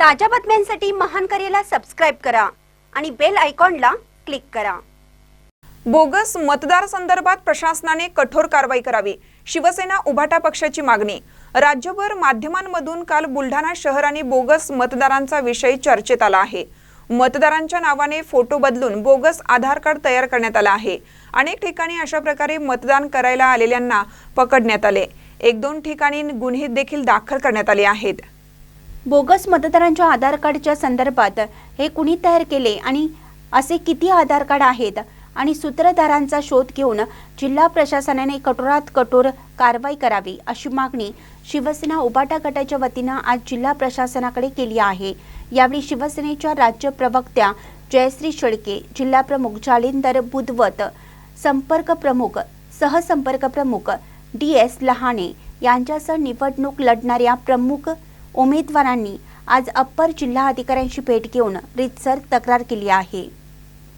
ताज्या बातम्यांसाठी महान करेला सबस्क्राईब करा आणि बेल आयकॉनला क्लिक करा. बोगस मतदार संदर्भात प्रशासनाने कठोर कारवाई करावी. शिवसेना उभाटा पक्षाची मागणी. राज्यभर माध्यमांमधून काल बुलढाणा शहर आणि बोगस मतदारांचा विषय चर्चेत आला आहे. मतदारांच्या नावाने फोटो बदलून बोगस आधार कार्ड तयार करण्यात आला आहे. अनेक ठिकाणी अशा प्रकारे मतदान करायला आलेल्यांना पकडण्यात आले. एक दोन ठिकाणी गुन्हे देखील दाखल करण्यात आले आहेत. बोगस मतदारांच्या आधार कार्डच्या संदर्भात हे कुणी तयार केले आणि असे किती आधार कार्ड आहेत आणि सूत्रधारांचा शोध घेऊन जिल्हा प्रशासनाने कठोरात कठोर कारवाई करावी अशी मागणी शिवसेना उबाटा गटाच्या वतीनं आज जिल्हा प्रशासनाकडे केली आहे. यावेळी शिवसेनेच्या राज्य प्रवक्त्या जयश्री शेळके जिल्हाप्रमुख जालिंदर बुधवत संपर्क प्रमुख सहसंपर्क प्रमुख डी एस लहाणे यांच्यासह निवडणूक लढणाऱ्या प्रमुख उमेदवारांनी आज अप्पर जिल्हा अधिकाऱ्यांची भेट घेऊन रितसर तक्रार केली आहे.